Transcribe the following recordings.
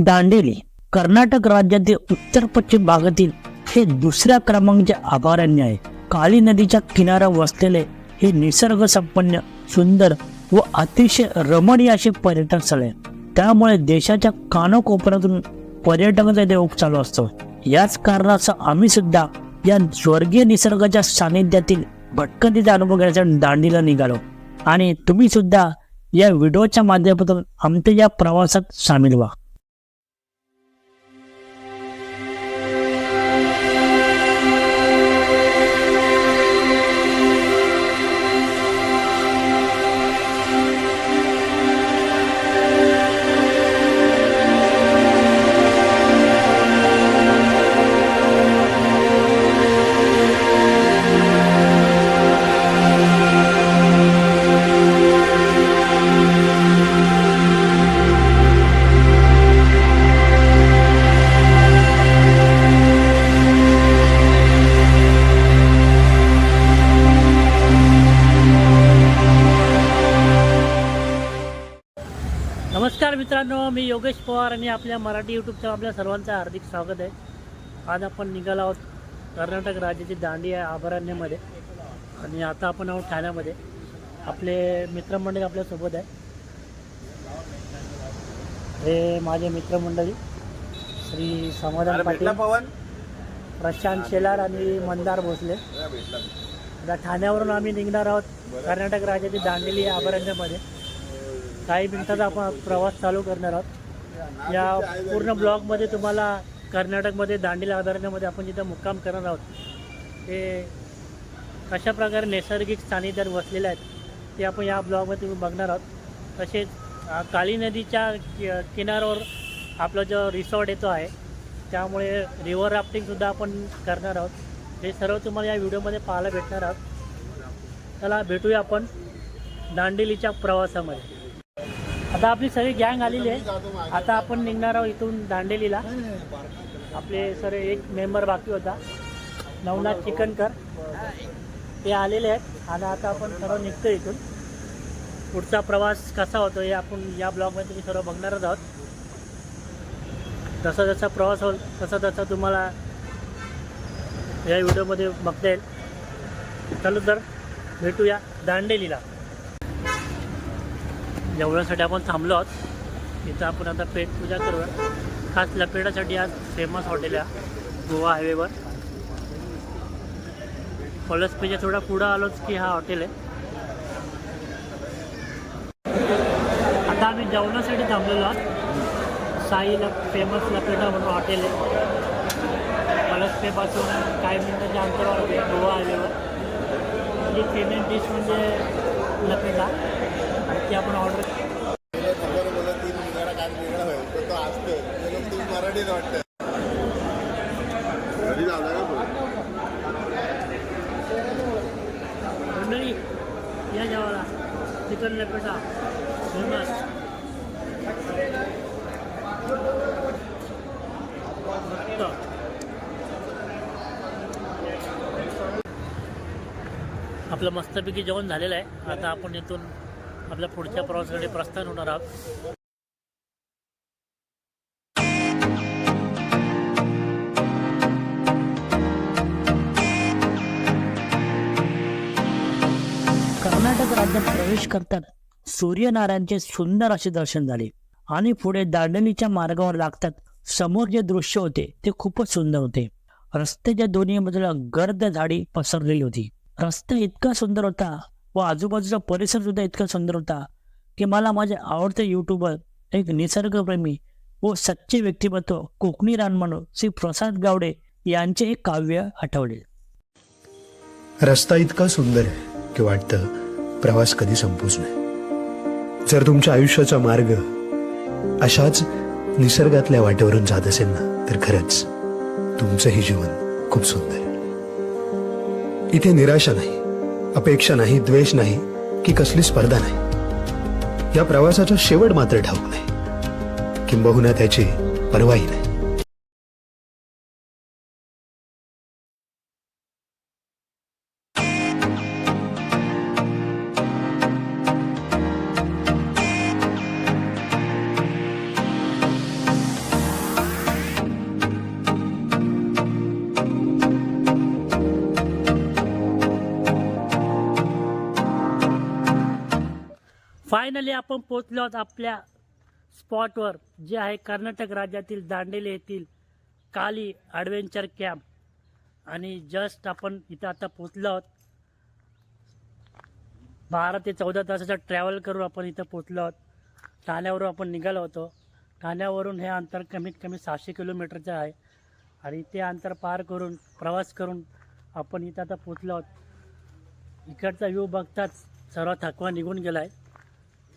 दांडेली कर्नाटक राज्यातील उत्तर पश्चिम भागातील हे दुसऱ्या क्रमांकाचे अभयारण्य आहे. काली नदीच्या किनाऱ्यावर वसलेले हे निसर्ग संपन्न सुंदर व अतिशय रमणीय असे पर्यटन स्थळ आहे. त्यामुळे देशाच्या कानाकोपऱ्यातून पर्यटकांचा देव चालू असतो. याच कारणाचा आम्ही सुद्धा या स्वर्गीय निसर्गाच्या सानिध्यातील भटकंतीचा अनुभव घेण्यासाठी दांडीला निघालो. आणि तुम्ही सुद्धा या व्हिडिओच्या माध्यमातून आमच्या या प्रवासात सामील व्हा. आपल्या मराठी यूट्यूबच्या आपल्या सर्वांचं हार्दिक स्वागत आहे. आज आपण निघालो आहोत कर्नाटक राज्याची दांडी या अभयारण्यामध्ये. आणि आता आपण आहोत ठाण्यामध्ये. आपले मित्रमंडळी आपल्यासोबत आहे. हे माझे मित्रमंडळी श्री समाधान पाटील पवन. प्रशांत शेलार आणि मंदार भोसले. आता ठाण्यावरून आम्ही निघणार आहोत कर्नाटक राज्यातील दांडेली अभयारण्यामध्ये. काही मिनिटाचा आपण प्रवास चालू करणार आहोत. या पूर्ण ब्लॉगमध्ये तुम्हाला कर्नाटकमध्ये दांडीला अभयारण्यामध्ये आपण जिथं मुक्काम करणार आहोत ते कशा प्रकारे नैसर्गिक सानिध्यात वसलेले आहेत ते आपण या ब्लॉगमध्ये तुम्ही बघणार आहोत. तसेच काळी नदीच्या कि- किनाऱ्यावर आपला जो रिसॉर्ट येतो आहे त्यामुळे रिव्हर राफ्टिंगसुद्धा आपण करणार आहोत. हे सर्व तुम्हाला या व्हिडिओमध्ये पाहायला भेटणार आहोत. चला भेटूया आपण दांडेलीच्या प्रवासामध्ये. आता आपली सगळी गँग आलेली आहे. आता आपण निघणार आहोत इथून दांडेलीला आपले सर एक मेंबर बाकी होता. नवनाथ चिकनकर ते आलेले आहेत. आणि आता आपण सर्व निघतो इथून. पुढचा प्रवास कसा होतो हे आपण या ब्लॉगमध्ये तुम्ही सर्व बघणारच आहोत. जसा जसा प्रवास होईल तसा तसा तुम्हाला या व्हिडिओमध्ये बघता येईल. चलो तर भेटूया दांडेलीला जेवणासाठी आपण थांबलो आहोत. इथं आपण आता पेट पूजा करूया. खास लपेटासाठी आज फेमस हॉटेल आहे गोवा हायवेवर पलसपेच्या थोडा पुढं आलोच की हा हॉटेल आहे. आता आम्ही जेवणासाठी थांबलेलो आहोत. साईला फेमस लपेटा म्हणून हॉटेल आहे. पलसपेपासून काही मिनिटाच्या अंतरावर गोवा हायवेवर म्हणजे फेमस डिश म्हणजे लपेटा. की आपण ऑर्डर तीन काय तो वाटतं मंडळी या जेवायला चिकन लपेटा फेमस आपलं मस्तपैकी जेवण झालेलं आहे. आता आपण इथून आपल्या पुढच्या प्रवासासाठी प्रस्थान होणार आहोत. कर्नाटक राज्यात प्रवेश करताना सूर्यनारायणचे सुंदर असे दर्शन झाले आणि पुढे दांडलीच्या मार्गावर लागतात. समोर जे दृश्य होते ते खूपच सुंदर होते. रस्त्याच्या दोन्ही बाजूला गर्द झाडी पसरलेली होती. रस्ता इतका सुंदर होता व आजूबाजूचा परिसर सुद्धा इतका सुंदर होता की मला माझे आवडते युट्यूबर एक निसर्गप्रेमी व सच्चे व्यक्तिमत्व कोकणी रानमानो श्री प्रसाद गावडे यांचे एक काव्य आठवले. रस्ता इतका सुंदर आहे की वाटतं प्रवास कधी संपूच नाही. जर तुमच्या आयुष्याचा मार्ग अशाच निसर्गातल्या वाटेवरून जात असेल ना तर खरंच तुमचंही जीवन खूप सुंदर इथे निराशा नाही. अपेक्षा नाही द्वेष नाही की कसली स्पर्धा नाही. या प्रवासाचा शेवट मात्र ठाऊक नाही. किंबहुना त्याची परवाही नाही. फायनली आपण पोचलो आहोत आपल्या स्पॉटवर जे आहे कर्नाटक राज्यातील दांडेले येथील काली ॲडव्हेंचर कॅम्प आणि जस्ट आपण इथं आता पोचलो आहोत. बारा ते चौदा तासाचा ट्रॅव्हल करून आपण इथं पोचलो आहोत. ठाण्यावरून आपण निघालो होतो. ठाण्यावरून हे अंतर कमीत कमी सहाशे किलोमीटरचं आहे. आणि ते अंतर पार करून प्रवास करून आपण इथं आता पोचलो आहोत. इकडचा व्ह्यू बघताच सर्व थकवा निघून गेला आहे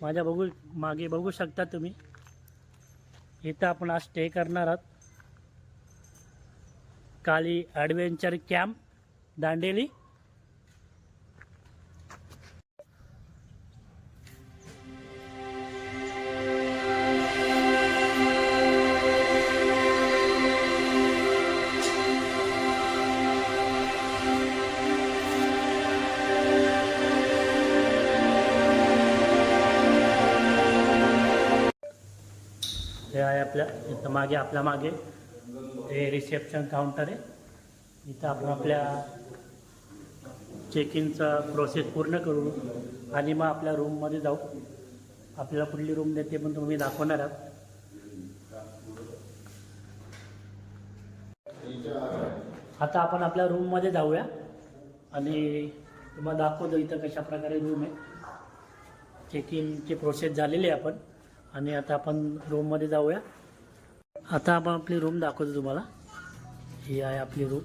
माझ्या बघू मागे बघू शकता तुम्ही. इथं आपण आज स्टे करणार आहात. Kali adventure camp Dandeli. तर इथं मागे आपल्या मागे हे रिसेप्शन काउंटर आहे. इथं आपण आपल्या चेक इनचा प्रोसेस पूर्ण करू आणि मग आपल्या रूममध्ये जाऊ. आपल्याला कुठली रूम देते पण तुम्ही दाखवणार आहात. आता आपण आपल्या रूममध्ये जाऊया. आणि तुम्हाला दाखवतो इथं कशा प्रकारे रूम आहे. चेक इनची प्रोसेस झालेली आहे आपण. आणि आता आपण रूममध्ये जाऊया. आता आपण आपली रूम दाखवतो तुम्हाला. ही आहे आपली रूम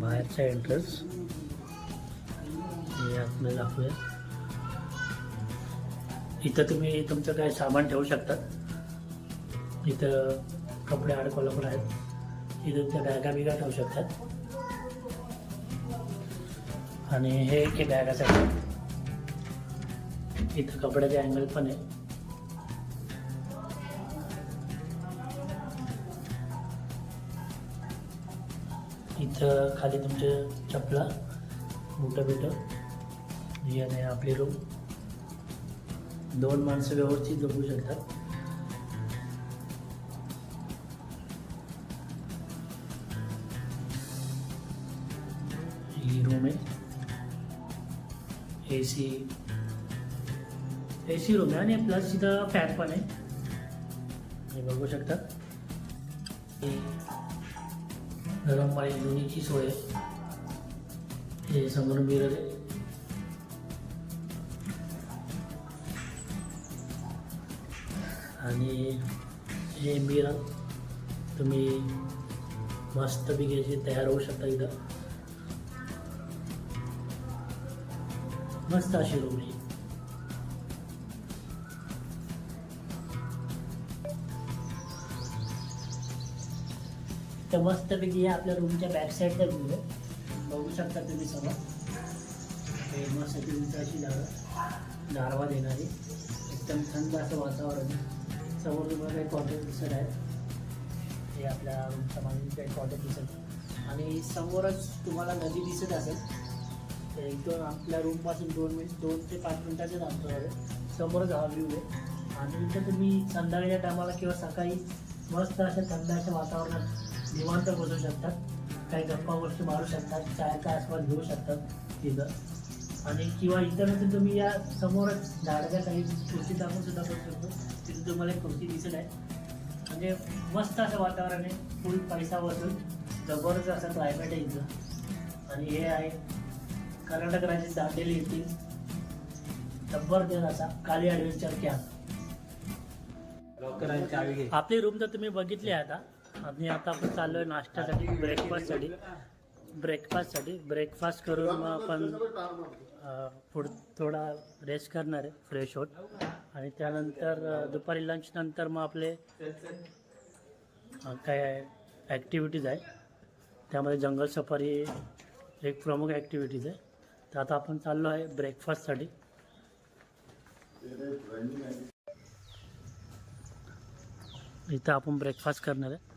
बाहेरचा एंट्रन्स हे आपल्याला दाखवूया. इथं तुम्ही तुमचं काय सामान ठेवू शकतात इथं कपडे अडकवायला पण आहेत. इथं त्या बॅगा बिगा ठेवू शकतात. आणि हे एक बॅगासाठी. इथं कपड्याचे अँगल पण आहे. इथं खाली तुमचे चपला बुटं बिटं ही आहे आपली रूम दोन माणसं व्यवस्थित जगू शकतात. ही रूम आहे. A C A C room आहे आणि प्लस तिथं फॅन पण आहे. बघू शकता. गरम पाणी दोन्हीची सोय. आहे हे समोर मिरर आहे. आणि हे मिरर तुम्ही मस्तपैकी अशी तयार होऊ शकता इथं. मस्त अशी रूम तर मस्तपैकी हे आपल्या रूमच्या बॅक साईडचा व्ह्यू आहे बघू शकता तुम्ही सर्व. हे मस्त उंच जागा. गारवा देणारी. एकदम थंड असं वातावरण आहे. समोर तुम्हाला काही कॉटेज दिसत आहे हे आपल्या रूमच्या मागे काही कॉटेज दिसत आहे आणि समोरच तुम्हाला नदी दिसत असेल. तर एकदम आपल्या रूमपासून दोन मिनिट दोन ते पाच मिनिटाच्याच अंतरावर आहे. समोरच हा व्ह्यू आहे. आणि इथं तुम्ही संध्याकाळच्या टायमाला किंवा सकाळी मस्त अशा थंड अशा वातावरणात निवांत बसू शकतात. काही गप्पा गोष्टी मारू शकतात. चायचा आस्वाद घेऊ शकतात तिथं. आणि किंवा इतर तुम्ही या समोरच झाडाच्या काही खुर्ची टाकून सुद्धा बसू शकतो. तिथे तुम्हाला एक खुर्ची दिसत आहे. म्हणजे मस्त असं वातावरण आहे. फुल पैसा वसूल जबरदस्त असं क्लायमेट आहे इथं. आणि हे आहे कर्नाटक राज्यात दांडेली येथील जबरदस्त असा काली ॲडव्हेंचर कॅम्प आपली रूम तर तुम्ही बघितली आहे आता. आणि आता आपण चाललो आहे नाश्त्यासाठी ब्रेकफास्टसाठी ब्रेकफास्टसाठी ब्रेकफास्ट करून मग आपण पुढ थोडा रेस्ट करणार आहे फ्रेश होत. आणि त्यानंतर दुपारी लंचनंतर मग आपले काय ॲक्टिव्हिटीज आहे. त्यामध्ये जंगल सफारी एक प्रमुख ॲक्टिव्हिटीज आहे. तर आता आपण चाललो आहे ब्रेकफास्टसाठी इथं आपण ब्रेकफास्ट करणार आहे.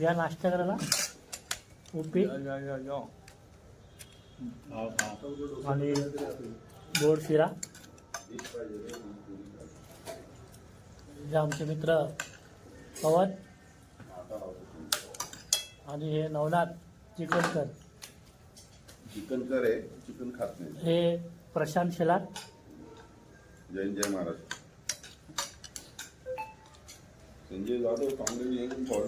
या नाश्ता करायला. उपीट. आणि गोड शिरा. हे आमचे मित्र पवन आणि हे नवनाथ चिकनकर. चिकन करे चिकन खात नाही. हे प्रशांत शेलार. जय जय महाराज. संजय जाधव काँग्रेस फॉर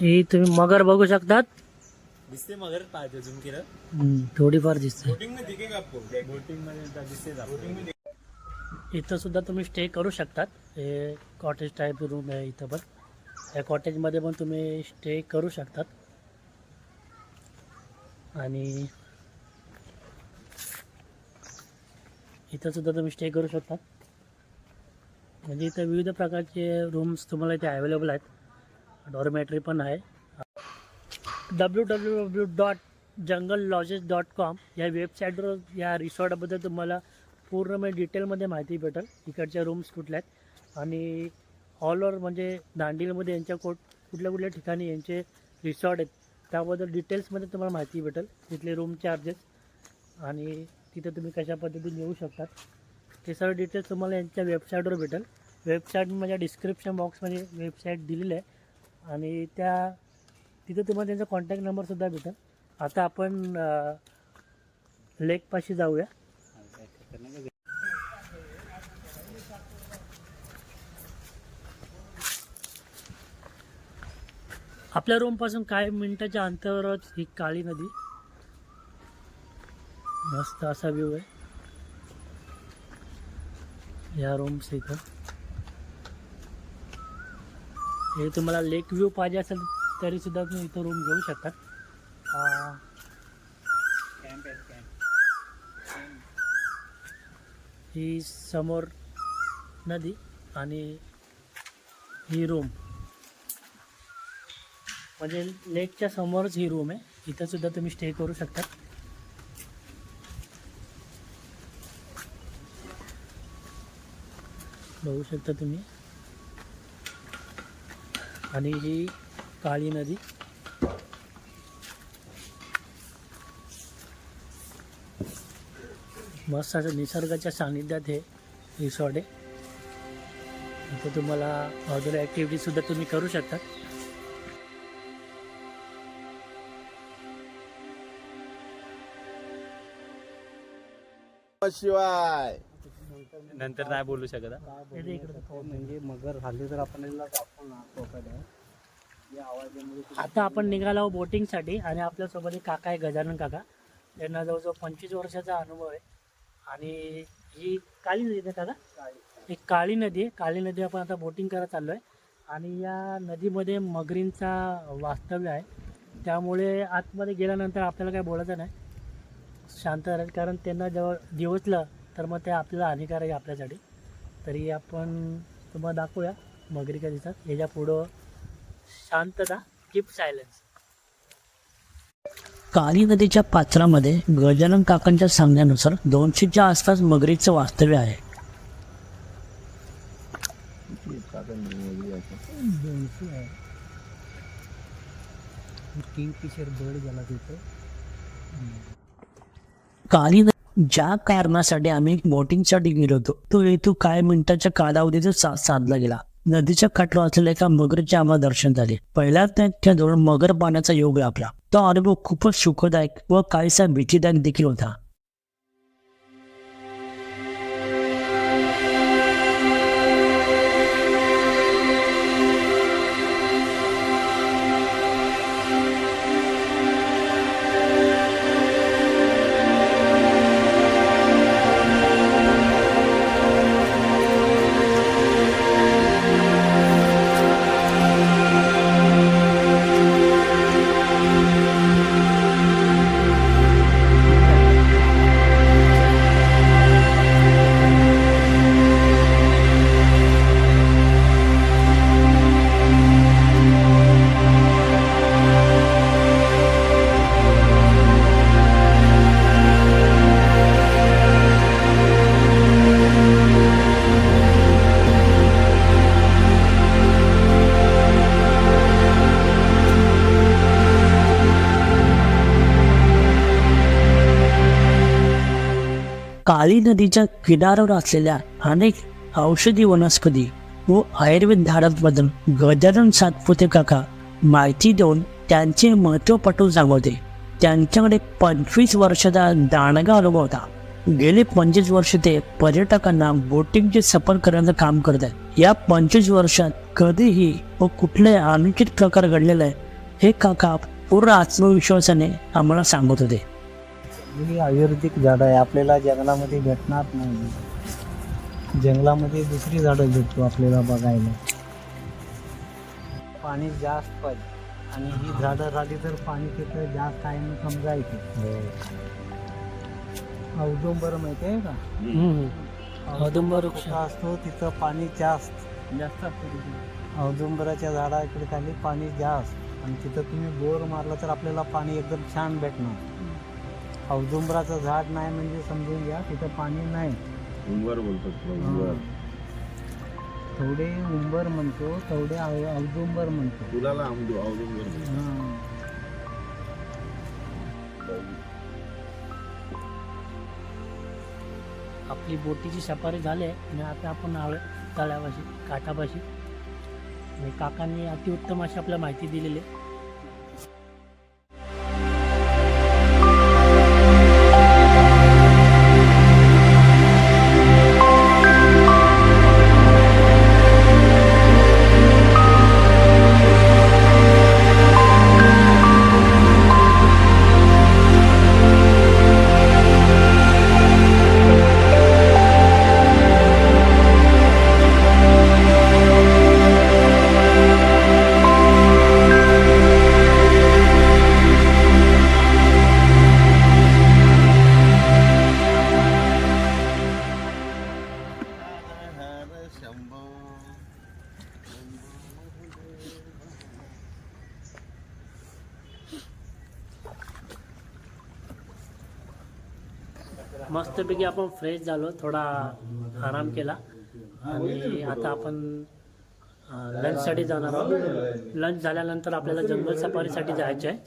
ही तुम्ही मगर बघू शकतात. दिसते मगर पाहिजे झूम केलं हम्म, थोडीफार दिसते. बोटिंग में दिखेगा आपको? बोटिंगमध्ये दिसते बोटिंग में इथं सुद्धा तुम्ही स्टे करू शकतात. हे कॉटेज टाईप रूम आहे इथं पण. या कॉटेजमध्ये पण तुम्ही स्टे करू शकतात. आणि इथं सुद्धा तुम्ही स्टे करू शकता म्हणजे इथं विविध प्रकारचे रूम्स तुम्हाला इथे अवेलेबल आहेत. डॉर्मॅटरी पण आहे. W W W dot jungle lodges dot com या वेबसाईटवर या रिसॉर्टबद्दल तुम्हाला पूर्ण म्हणजे डिटेलमध्ये माहिती भेटेल. इकडच्या रूम्स कुठल्या आहेत. आणि ऑल ओवर म्हणजे दांडीलमध्ये यांच्या कोट कुठल्या कुठल्या ठिकाणी यांचे रिसॉर्ट आहेत त्याबद्दल डिटेल्समध्ये तुम्हाला माहिती भेटेल. तिथले रूम चार्जेस आणि तिथे तुम्ही कशा पद्धतीने येऊ शकतात ते सर्व डिटेल्स तुम्हाला यांच्या वेबसाईटवर भेटेल. वेबसाईट माझ्या डिस्क्रिप्शन बॉक्समध्ये वेबसाईट दिलेली आहे. आणि त्या तिथे तुम्हाला त्यांचा कॉन्टॅक्ट नंबरसुद्धा भेटेल. आता आपण लेकपाशी जाऊया. आपल्या रूमपासून काही मिनटाच्या अंतरावरच ही काळी नदी. मस्त असा व्ह्यू आहे. या रूम्स इथं. हे तुम्हाला लेक व्ह्यू पाहिजे असेल तरी सुद्धा तुम्ही इथं रूम घेऊ शकतात ही समोर नदी आणि ही रूम म्हणजे लेकच्या समोरच ही रूम आहे. इथं सुद्धा तुम्ही स्टे करू शकता. बघू शकता तुम्ही. आणि ही काळी नदी. मस्त असं निसर्गाच्या सानिध्यात हे रिसॉर्ट आहे. इथं तुम्हाला आउटडोर ॲक्टिव्हिटी सुद्धा तुम्ही करू शकता शिवाय. नंतर नाही बोलू शकत हा. म्हणजे मगर हल्ली तर आपण याला या आता आपण निघालो बोटिंगसाठी आणि आपल्यासोबत एक काका आहे गजानन काका. त्यांना जवळजवळ पंचवीस वर्षाचा अनुभव आहे. आणि ही काळी नदी आहे ना काका? एक काळी नदी आहे. काळी नदी आपण आता बोटिंग करत चाललो आहे आणि या नदीमध्ये मगरींचा वास्तव्य आहे. त्यामुळे आतमध्ये गेल्यानंतर आपल्याला काय बोलायचं नाही. शांत राहील. कारण त्यांना जवळ दिवसलं तर मग ते आपल्याला हानिकारक आहे आपल्यासाठी. तरी आपण तुम्हाला दाखवूया मगरी का दिसतात ह्याच्या पुढं शांतता कीप सायलेन्स काली नदीच्या पात्रामध्ये गजानन काकांच्या सांगण्यानुसार दोनशेच्या आसपास मगरीचं वास्तव्य आहे. किंग फिशर बर्ड झाला तिथं काली नदी ज्या कारणासाठी आम्ही बोटिंगसाठी गेलो होतो तो हेतू काय मिनिटाच्या कालावधीत सा साधला गेला. नदीच्या काठावर असलेल्या एका मगरचे आम्हाला दर्शन झाले. पहिल्या त्या जवळ मगर पाण्याचा योग लाभला तो अनुभव खूपच सुखदायक व काहीसा भीतीदायक देखील होता. काळी नदीच्या किनाऱ्यावर असलेल्या अनेक औषधी वनस्पती व आयुर्वेद झाडांबद्दल गजानन सातपुते काका माहिती देऊन त्यांचे महत्त्व पटवून सांगवते. त्यांच्याकडे पंचवीस वर्षाचा दांडगा अनुभव होता. गेले पंचवीस वर्ष ते पर्यटकांना बोटिंगचे सफर करण्याचं काम करत आहेत. या पंचवीस वर्षात कधीही व कुठलाही अनुचित प्रकार घडलेला आहे हे काका पूर्ण आत्मविश्वासाने आम्हाला सांगत होते. ही आयुर्वेदिक झाडं आहे. आपल्याला जंगलामध्ये भेटणार नाही. जंगलामध्ये दुसरी झाडं भेटतो आपल्याला बघायला. पाणी जास्त पाहिजे. आणि ही झाडं राहिली तर पाणी तिथं जास्त आहे म्हणून समजायचं. औदुंबर माहिती आहे का? औदुंबर वृक्ष. असतो तिथं पाणी जास्त. जास्त औदुंबराच्या झाडाकडे खाली पाणी जास्त. आणि तिथं तुम्ही बोर मारला तर आपल्याला पाणी एकदम छान भेटणार. औदुंबराचं झाड नाही म्हणजे समजून घ्या तिथं पाणी नाही. उंबर बोलतात हा. थोडे उंबर म्हणतो थोडे औ- औदुंबर म्हणतो. आमदो अवलंबर हा. आपली बोटीची सफारी झाली आहे आणि आता आपण आलो तळ्यापाशी काठापाशी. आणि काकांनी अतिउत्तम अशी आपल्याला माहिती दिलेली आहे. आपण फ्रेश झालो थोडा आराम केला. आणि आता आपण लंचसाठी जाणार आहोत. लंच झाल्यानंतर आपल्याला जंगल सफारीसाठी जायचं आहे.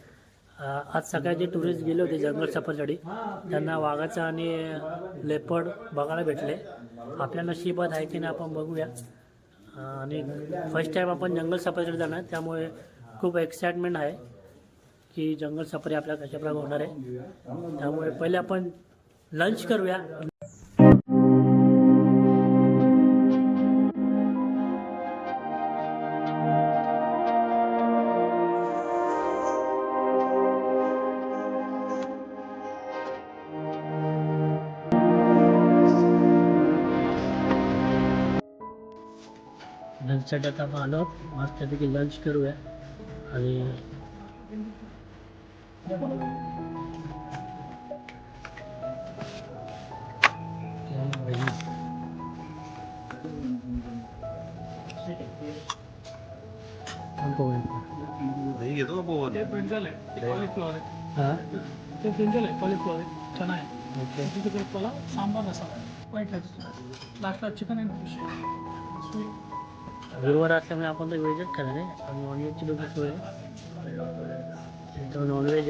आज सकाळी जे टुरिस्ट गेले होते जंगल सफारीसाठी त्यांना वाघाचं आणि लेपर्ड बघायला भेटले. आपल्या नशिबात आहे की नाही आपण बघूया. आणि फर्स्ट टाईम आपण जंगल सफारीसाठी जाणार त्यामुळे खूप एक्साइटमेंट आहे की जंगल सफारी आपल्या कशाप्रकारे होणार आहे. त्यामुळे पहिले आपण लंच करूया. लंचसाठी आता आपण आलो. मस्तपैकी लंच करूया. आणि घेतो का पोहन हा ते ब्रिंजल आहे कॉलीफ्लॉवर आहे छान आहे तिथे तुला सांबार असा वाईट लास्टला चिकन अँड फिश गुरुवार असल्यामुळे आपण तर व्हेजच खाणार आहे आणि नॉनव्हेजची लोक सोय आहे नॉनव्हेज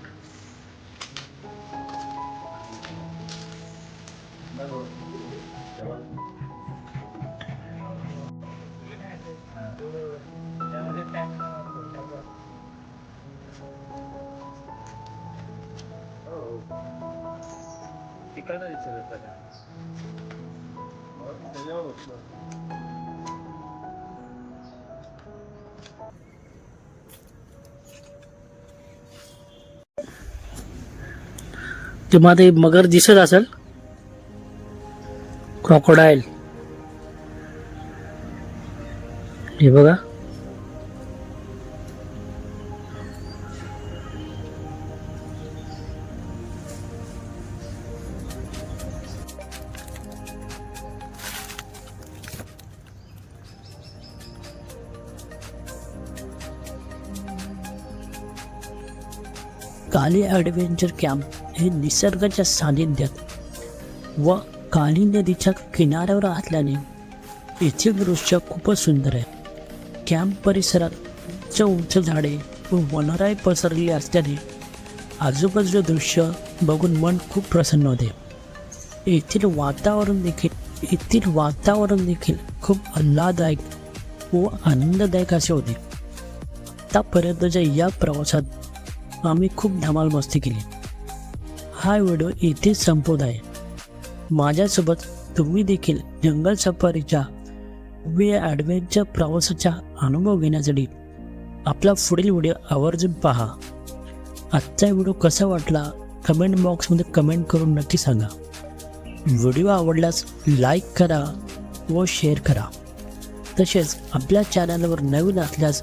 तिकडनं विचारत तुम्हाला ते मगर दिसत असेल? क्रॉकोडाईल हे बघा. काली ॲडव्हेंचर कॅम्प हे निसर्गाच्या सानिध्यात व काली नदीच्या किनाऱ्यावर असल्याने येथील दृश्य खूपच सुंदर आहे. कॅम्प परिसरात उंच उंच झाडे व वनराई पसरलेली असल्याने आजूबाजूचे दृश्य बघून मन खूप प्रसन्न होते. येथील वातावरण देखील येथील वातावरण देखील खूप आल्हाददायक व आनंददायक असे होते. आतापर्यंतच्या या प्रवासात आम्ही खूप धमाल मस्ती केली. हा व्हिडिओ इथेच संपवत आहे. माझ्यासोबत तुम्ही देखील जंगल सफारीच्या वे ॲडव्हेंचर प्रवासाचा अनुभव घेण्यासाठी आपला पुढील व्हिडिओ आवर्जून पहा. आजचा व्हिडिओ कसा वाटला? कमेंट बॉक्समध्ये कमेंट करून नक्की सांगा. व्हिडिओ आवडल्यास लाईक करा व शेअर करा. तसेच आपल्या चॅनलवर नवीन असल्यास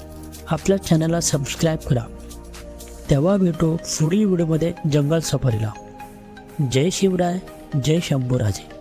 आपल्या चॅनलला सबस्क्राईब करा. तेव्हा भेटू पुढील व्हिडिओमध्ये जंगल सफारीला. जय शिवराय जय शंभूराजे.